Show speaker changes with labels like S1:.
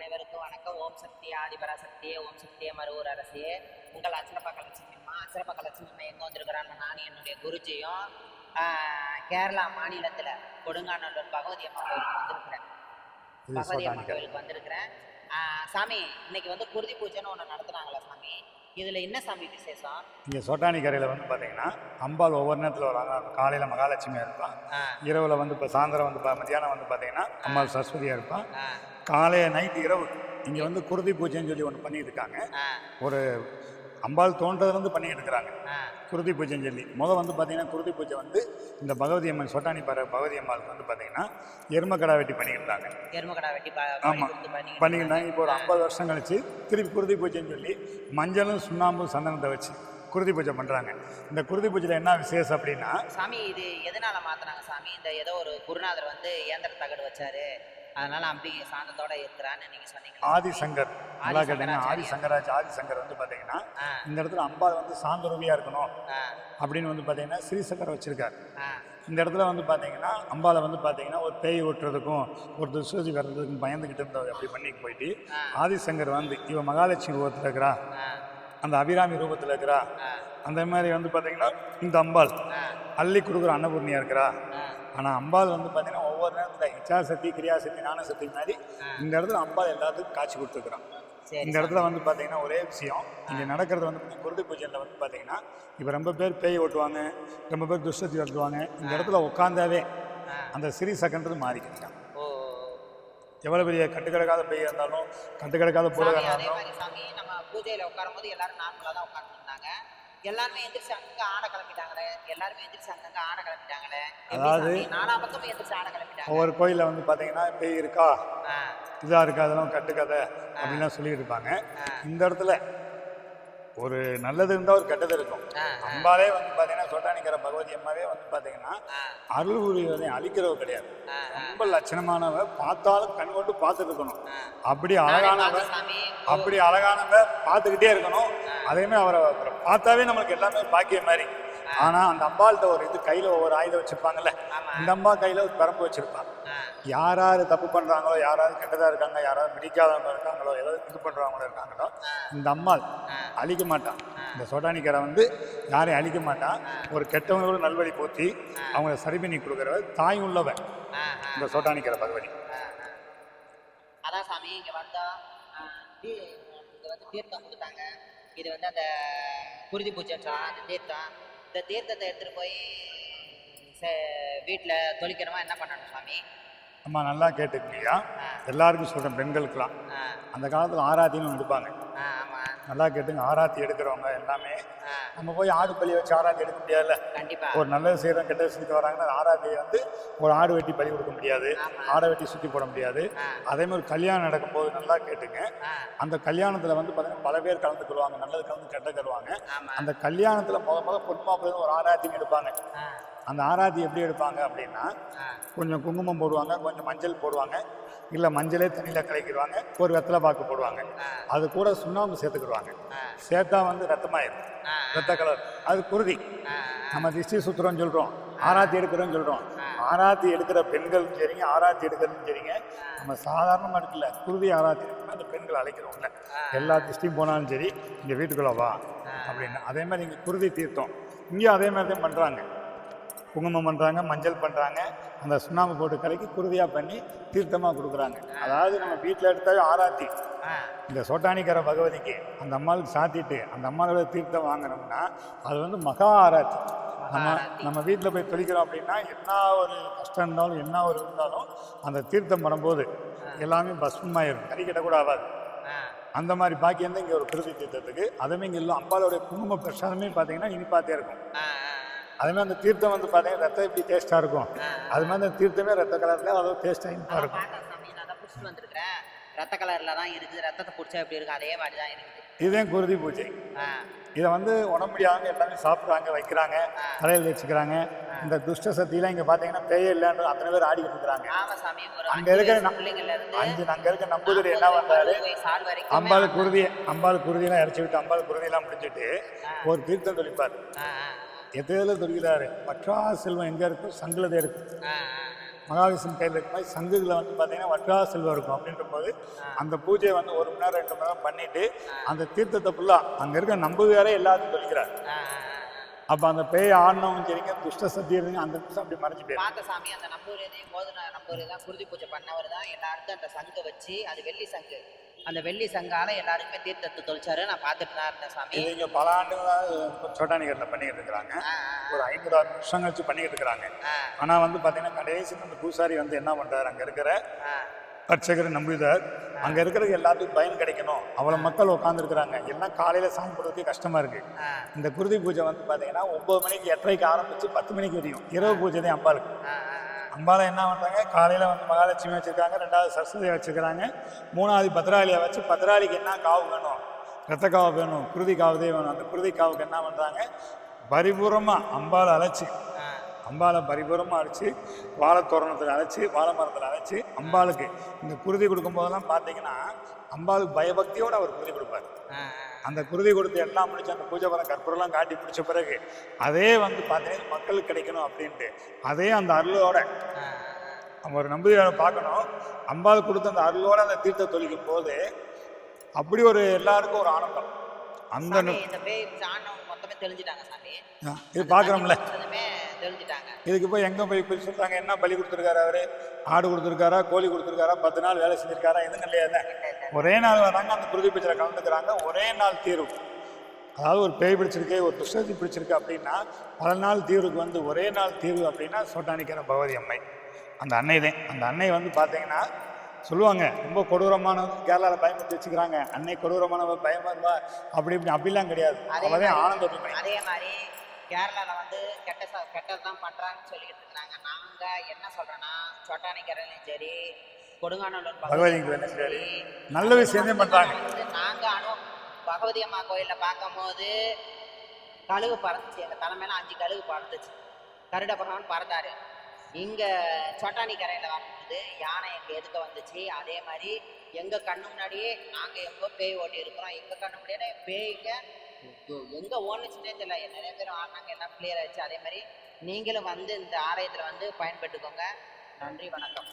S1: அனைவருக்கும் வணக்கம். ஓம் சக்தி ஆதிபராசக்தியே ஓம் சக்தியே மருவூர் அரசியே உங்கள் அச்சரப்பா கலட்சுமிமா அச்சரப்பா கலட்சுமிமா எங்கே வந்திருக்கிறான்னு நானும் என்னுடைய குருஜியும் கேரளா மாநிலத்தில் கொடுங்காநல்லூர் பகவதி அம்மா கோயிலுக்கு வந்திருக்கிறேன். பகவதி அம்மா. கோயிலுக்கு வந்திருக்கிறேன். ஆஹ், சாமி இன்னைக்கு வந்து குருதி பூஜைன்னு ஒன்று நடத்துனாங்களா சாமி? இதில் என்ன சாமி விசேஷம்?
S2: இங்கே சோட்டானி கரையில் வந்து பார்த்தீங்கன்னா அம்பாள் ஒவ்வொரு நேரத்தில் வராங்க காலையில் மகாலட்சுமியாக இருப்பான். இரவில் வந்து இப்போ சாயந்தரம் வந்து பா- மத்தியானம் வந்து பார்த்தீங்கன்னா அம்பாள் சரஸ்வதியாக இருப்பான்.
S1: ஆ.
S2: காலை நைட்டு இரவு இங்கே வந்து குருதி பூஜைன்னு சொல்லி ஒன்று பண்ணிட்டு இருக்காங்க.
S1: ஆ.
S2: ஒரு அம்பாள் தோன்றதுலேருந்து பண்ணிட்டு இருக்கிறாங்க. குருதி பூஜைன்னு சொல்லி. முதல் வந்து பார்த்தீங்கன்னா குருதி பூஜை வந்து இந்த பகவதி அம்மன் சொட்டானி பர பகவதி அம்மாளுக்கு வந்து பார்த்தீங்கன்னா எருமக்கடா வெட்டி பண்ணிட்டு இருந்தாங்க
S1: எருமக்கடா வெட்டி ப-
S2: ஆமா.
S1: பலி கொடுத்து பண்ணி
S2: பண்ணிக்கிட்டாங்க. இப்போ ஒரு ஐம்பது வருஷம் கழிச்சு திருப்பி குருதி பூஜைன்னு சொல்லி மஞ்சளும் சுண்ணாம்பும் சந்தனத்தை வச்சு குருதி பூஜை பண்ணுறாங்க இந்த குருதி பூஜையில் என்ன விசேஷம் அப்படின்னா
S1: சாமி இது எதனால மாத்துனாங்க சாமி? இந்த ஏதோ ஒரு குருநாதர் வந்து ஏந்திர தகடு வச்சாரு. அதனால அம்பிகை சாந்தத்தோட இருக்கிறான்னு நீங்க சொன்னீங்க.
S2: ஆதிசங்கர். நல்லா
S1: ஆதிசங்கராச்சாரியார்.
S2: ஆதிசங்கராஜ் ஆதிசங்கர் வந்து பார்த்தீங்கன்னா
S1: ஆ.
S2: இந்த இடத்துல அம்பாள் வந்து சாந்தரூபியாக இருக்கணும் அப்படின்னு வந்து பார்த்தீங்கன்னா ஸ்ரீசக்கரை வச்சிருக்காரு. இந்த இடத்துல வந்து பார்த்தீங்கன்னா அம்பாளை வந்து பார்த்தீங்கன்னா ஒரு பேய் ஓட்டுறதுக்கும் ஒரு துசுதி வர்றதுக்கும் பயந்துக்கிட்டு இருந்தவர் அப்படி பண்ணி போயிட்டு. ஆதிசங்கர் வந்து இவ மகாலட்சுமி ரூபத்தில் இருக்கிறா அந்த அபிராமி ரூபத்தில் இருக்கிறா அந்த மாதிரி வந்து பார்த்தீங்கன்னா இந்த அம்பாள் அள்ளி கொடுக்குற அன்னபூர்ணியாக இருக்கிறா. ஆனால் அம்பாள் வந்து பார்த்தீங்கன்னா இச்சாசக்தி கிரியாசக்தி ஞானசக்தி மாதிரி இந்த இடத்துல அம்பாள் எல்லாத்துக்கும் காட்சி கொடுத்துருக்குறான்.
S1: சரி
S2: இந்த இடத்துல வந்து பார்த்தீங்கன்னா ஒரே விஷயம் இங்கே நடக்கிறது வந்து குருதி பூஜையில் வந்து பார்த்தீங்கன்னா இப்போ ரொம்ப பேர் பேய் ஓட்டுவாங்க ரொம்ப பேர் துஷ்டத்தி ஓட்டுவாங்க இந்த இடத்துல உட்காந்தாவே. அந்த சிறி சக்கன்றது மாறிக்கிறாங்க எவ்வளோ பெரிய கட்டுக்கிடக்காத பேய் இருந்தாலும் கட்டுக்கிடக்காத
S1: அதே
S2: இருந்தாலும்
S1: பூஜையில உட்காரும் போது எல்லாரும் நார்மலா தான் உட்கார்ந்து இருந்தாங்க. எல்லாருமே எந்திரிச்சு அங்க ஆட கிளம்பிட்டாங்களே எல்லாருமே எந்திரிச்சு அங்கங்க ஆட கிளம்பிட்டாங்களே
S2: அதாவது-
S1: சாமி? நாலா பக்கமும் எந்திரிச்சு ஆட கிளம்பிட்டாங்க
S2: ஒவ்வொரு கோயிலில் வந்து பார்த்தீங்கன்னா பேய் இருக்கா? இதாக இருக்கா? அதெல்லாம் கட்டுக்கதை. அப்படின்லாம் சொல்லிட்டு இருப்பாங்க. இந்த இடத்துல ஒரு நல்லது இருந்தால் ஒரு கெட்டது இருக்கும். அம்பாலே வந்து பார்த்தீங்கன்னா சொட்டானிக்கிற பகவதி அம்மாவே வந்து பார்த்தீங்கன்னா
S1: ஆ,
S2: அருள் உரிவதை அழிக்கிறவ கிடையாது. ரொம்ப லட்சணமானவ பார்த்தாலும் கண் கொண்டு பார்த்துட்டு இருக்கணும். அப்படி அழகானவ அப்படி அழகானவ பார்த்துக்கிட்டே இருக்கணும். அதே மாதிரி அவரை பார்த்தாவே நம்மளுக்கு எல்லாமே பாக்கியம் மாதிரி. ஆனா அந்த அம்பாள்கிட்ட ஒரு இது கையில ஒவ்வொரு ஆயுதம் வச்சிருப்பாங்கல்ல. இந்த அம்மா கையில ஒரு பரம்பு வச்சிருப்பான்.
S1: ஆ,
S2: யார் யார் தப்பு பண்றாங்களோ யாராவது கெட்டதா இருக்காங்க யாராவது பிடிக்காதவங்க இருக்காங்களோ ஏதாவது இது பண்றவங்களோ இருக்காங்களோ இந்த அம்மாள் அழிக்க மாட்டான் இந்த சோட்டானிக்கரை வந்து யாரையும் அழிக்க மாட்டான் ஒரு கெட்டவங்களோட நல்வழி போத்தி அவங்கள சரி பண்ணி கொடுக்குறவ தாய் உள்ளவன். இந்த சோட்டானிக்கரை பகவதி.
S1: அதான் சாமி இங்க வந்தா இங்க வந்து தீர்த்தம் கொடுத்தாங்க. இது வந்து அந்த குருதி பூஜை அந்த தீர்த்தம். இந்த தீர்த்தத்தை எடுத்துட்டு போய் வீட்டில் தொளிக்கணுமா என்ன பண்ணணும் சாமி?
S2: அம்மா நல்லா கேட்டுக்கீங்க
S1: ஆ.
S2: எல்லாருக்கும் சொல்கிறேன் பெண்களுக்கெல்லாம். அந்த காலத்தில் ஆராத்தின்னு எடுப்பாங்க. நல்லா கேட்டுங்க. ஆராத்தி எடுக்கிறவங்க எல்லாமே. நம்ம போய் ஆடு பலி வச்சு ஆராத்தி எடுக்க முடியாதுல்ல?
S1: கண்டிப்பா.
S2: ஒரு நல்லது செய்கிறோம் கெட்டது செஞ்சுட்டு வராங்கன்னா ஆராத்தியை வந்து ஒரு ஆடு வெட்டி பலி கொடுக்க முடியாது. ஆடை வெட்டி சுற்றி போட முடியாது. அதே மாதிரி கல்யாணம் நடக்கும்போது நல்லா கேட்டுங்க. அந்த கல்யாணத்தில் வந்து பார்த்தீங்கன்னா பல பேர் கலந்துக்கிடுவாங்க நல்லது கலந்து கெட்ட தருவாங்க
S1: ஆமா.
S2: அந்த கல்யாணத்தில் முத முத பொண்ணு மாப்பிள்ளை ஒரு ஆராத்தின்னு எடுப்பாங்க. அந்த ஆராத்தி எப்படி எடுப்பாங்க அப்படின்னா கொஞ்சம் குங்குமம் போடுவாங்க கொஞ்சம் மஞ்சள் போடுவாங்க இல்லை மஞ்சளே தண்ணியில் கலக்கிடுவாங்க ஒரு வெத்தலை பாக்கு போடுவாங்க. அது கூட சுண்ணாம்பு சேர்த்துக்கிடுவாங்க. சேர்த்தா வந்து ரத்தமாயிரும். ரத்த கலர். அது குருதி. நம்ம திஷ்டி சுத்துறோம்னு சொல்கிறோம் ஆராத்தி எடுக்கிறோம்னு சொல்கிறோம் ஆராத்தி எடுக்கிற பெண்களும் சரிங்க ஆராத்தி எடுக்கிறதும் சரிங்க. நம்ம சாதாரணமாக இருக்குல்ல குருதி ஆராத்தி எடுக்கணும் அந்த பெண்கள் அழைக்கிறோம்ல. எல்லா திஷ்டியும் போனாலும் சரி இங்கே வீட்டுக்குள்ள வா அப்படின்னு. அதே மாதிரி இங்கே குருதி தீர்த்தம். இங்கேயும் அதே மாதிரி தான் பண்ணுறாங்க குங்குமம் பண்ணுறாங்க மஞ்சள் பண்ணுறாங்க அந்த சுண்ணாம்பு போட்டு கலக்கி குருதியாக பண்ணி தீர்த்தமாக கொடுக்குறாங்க. அதாவது நம்ம வீட்டில் எடுத்தாவே ஆராத்தி. இந்த சோட்டானிக்கர பகவதிக்கு அந்த அம்மாளுக்கு சாத்திட்டு அந்த அம்மாவோட தீர்த்தம் வாங்கினோம்னா அது வந்து மகா ஆராத்தி. நம்ம. நம்ம வீட்டில் போய் தொழிக்கிறோம் அப்படின்னா என்ன ஒரு கஷ்டம் இருந்தாலும் என்ன ஒரு இருந்தாலும் அந்த தீர்த்தம் பண்ணும்போது எல்லாமே பஸ்மமாயிரும் கறிக்கிட்ட கூட ஆகாது. அந்த மாதிரி பாக்கியம் தான் இங்கே ஒரு குருதி தீர்த்தத்துக்கு. அதுவுமே இங்கே இல்லை. அம்பாலோடைய குங்கும பிரசாதமே பார்த்தீங்கன்னா இனிப்பாத்தே இருக்கும். அதே மாதிரி அந்த தீர்த்தம் வந்து பார்த்தீங்கன்னா ரத்தம் எப்படி டேஸ்ட்டாக இருக்கும்? அது மாதிரி அந்த தீர்த்தமே ரத்த கலரில் அதோ டேஸ்ட்டாக இனிப்பாக இருக்கும்
S1: ரத்த கலர்ல தான் இருக்குது ரத்தத்தை பிடிச்சா எப்படி இருக்கு? அதே மாதிரி தான் இருக்குது.
S2: இதுதான் குருதி பூஜை. இதை வந்து உடம்பு முடியாதவங்க எல்லாமே சாப்பிட்றாங்க வைக்கிறாங்க தலையில் வச்சுக்கிறாங்க. இந்த துஷ்ட சக்தியெல்லாம் இங்கே பார்த்தீங்கன்னா பேயே இல்லைன்றது அத்தனை பேர் ஆடிக்கிட்டு இருக்கிறாங்க. அங்க இருக்கிற அஞ்சு அங்கே இருக்க நம்பூதிரி என்ன பண்ணுறாரு அம்பாள் குருதி அம்பாள் குருதியெல்லாம் இறச்சி விட்டு அம்பாள் குருதியெல்லாம் முடிச்சுட்டு ஒரு தீர்த்தம் தொழிப்பார் எத்தையில தொழிக்கிறாரு பற்றா செல்வம் எங்கே இருக்கும் சங்கிலதே இருக்கும் மகாவிஷ்ணு கையில் இருக்கும் போது சங்குகளில் வந்து பார்த்தீங்கன்னா வற்றா செல்வம் இருக்கும் அப்படின்ற போது அந்த பூஜையை வந்து ஒரு மணி நேரம் ரெண்டு மணி நேரம் பண்ணிட்டு அந்த தீர்த்தத்தை ஃபுல்லாக அங்கே இருக்க நம்புவாரே எல்லாத்தையும்
S1: ஆ.
S2: அப்போ அந்த பேய் ஆடினவங்க சரிங்க துஷ்ட சக்தி இருந்துங்க அந்த நிமிஷம் அப்படி மறைஞ்சு போயிடும்.
S1: பார்த்த சாமி அந்த நம்பூர் இதையும் போது நம்பூர் தான் குருதி பூஜை பண்ணவர் தான் எல்லாருக்கும் அந்த சங்கு வச்சு அது வெள்ளி சங்கு. அந்த வெள்ளி சங்கால எல்லாருக்குமே தீர்த்தத்தை தொளிச்சாரு. நான் பார்த்துட்டு தான் இருந்தேன் சாமி.
S2: இது இங்கே பல ஆண்டுகளாக சோட்டானிகரில் பண்ணிக்கிட்டு இருக்கிறாங்க. ஒரு ஐம்பது ஆறு வருஷம் கழிச்சு பண்ணிக்கிட்டு இருக்கிறாங்க. ஆனால் வந்து பார்த்தீங்கன்னா கடைசி அந்த பூசாரி வந்து என்ன பண்ணுறாரு அங்கே இருக்கிற அர்ச்சகர் நம்பிதார் அங்கே இருக்கிற எல்லாத்துக்கும் பயன் கிடைக்கணும். அவ்வளோ மக்கள் உட்காந்துருக்குறாங்க எல்லாம் காலையில் சாமி போடுறதுக்கு கஷ்டமாக இருக்குது இந்த குருதி பூஜை வந்து பார்த்தீங்கன்னா ஒம்பது மணிக்கு எட்டரைக்கு ஆரம்பித்து பத்து மணிக்கு வரையும் இரவு பூஜை தான் அம்பாளுக்கு. அம்பாளை என்ன பண்ணுறாங்க காலையில் வந்து மகாலட்சுமி வச்சுருக்காங்க ரெண்டாவது சரஸ்வதியை வச்சுருக்காங்க மூணாவது பத்ராளியை வச்சு பத்ராளிக்கு என்ன காவு வேணும்? ரத்த காவு வேணும் குருதி காவுதே வேணும். அந்த குருதி காவுக்கு என்ன பண்ணுறாங்க பரிபூரமாக அம்பாளை அழைச்சி
S1: ஆ,
S2: அம்பாளை பரிபூரமாக அழைச்சி வாழை தோரணத்தில் அழைச்சி வாழை மரத்தில் அழைச்சி அம்பாளுக்கு. இந்த குருதி கொடுக்கும்போதெல்லாம் பார்த்தீங்கன்னா அம்பாளுக்கு பயபக்தியோடு அவர் குருதி கொடுப்பார். அந்த குருதி கொடுத்து எல்லாம் முடிச்சு அந்த பூஜை பலம் கற்பூரெல்லாம் காட்டி முடிச்ச பிறகு அதே வந்து பார்த்தீங்கன்னா மக்களுக்கு கிடைக்கணும் அப்படின்ட்டு அதே அந்த அருளோட நம்ம ஒரு நம்பிக்கையை பார்க்கணும். அம்பாள் கொடுத்த அந்த அருளோட அந்த தீர்த்த தொழிக்கும் போது அப்படி ஒரு எல்லாருக்கும் ஒரு ஆனந்தம். அந்த இது பார்க்குறோம்ல இதுக்கு போய் எங்கே போய் போய் சொல்கிறாங்க என்ன பலி கொடுத்துருக்காரு அவரு? ஆடு கொடுத்துருக்காரா? கோழி கொடுத்துருக்காரா? பத்து நாள் வேலை செஞ்சிருக்காரா? எதுவும் இல்லையா ஒரே நாள் வராங்க அந்த குருதி பூஜையில் கலந்துக்கிறாங்க. ஒரே நாள் தீர்வு. அதாவது ஒரு பேய் பிடிச்சிருக்கு ஒரு துஷ்டத்தி பிடிச்சிருக்கு அப்படின்னா பல நாள் தீர்வுக்கு வந்து ஒரே நாள் தீர்வு அப்படின்னா சோட்டானிக்கிற பகவதி அம்மை. அந்த அன்னை தான். அந்த அன்னை வந்து பார்த்தீங்கன்னா சொல்லுவாங்க ரொம்ப கொடூரமான கேரளாவில் பயமுறுத்தி வச்சுக்கிறாங்க. அன்னை கொடூரமானவ பயமா இருப்பா அப்படி இப்படி அப்படிலாம் கிடையாது.
S1: அதே
S2: அவதே
S1: மாதிரி-
S2: ஆனந்தத்துமை
S1: அதே மாதிரி கேரளால வந்து கெட்ட கெட்டது தான் பண்றாங்கன்னு சொல்லிட்டு இருக்காங்க நாங்க என்ன சொல்றோன்னா சொட்டானிக்கரையிலும் சரி கொடுங்கானூர்
S2: பகவதிக்கு வேணும் சரி நல்ல விஷயமே பண்றாங்க.
S1: வந்து நாங்க அனு பகவதி அம்மா கோயில்ல பார்க்கும்போது கழுகு பறந்துச்சு. எங்க தலைமையில அஞ்சு கழுகு பறந்துச்சு. கருட பகவான் பறந்தாரு. இங்க சொட்டானி கரையில வரும்போது யானை எங்க எதுக்க வந்துச்சு? அதே மாதிரி எங்க கண்ணு முன்னாடியே நாங்க எங்க பேய் ஓட்டி இருக்கிறோம். எங்க கண்ணு முன்னாடியே பேய்ங்க? எ- எங்க ஓடுச்சுன்னே தெரியல. நிறைய பேர் ஆடினாங்க எல்லாம் கிளியர் ஆயிடுச்சு. அதே மாதிரி நீங்களும் வந்து இந்த ஆலயத்துல வந்து பயன்பட்டுக்கோங்க நன்றி வணக்கம்.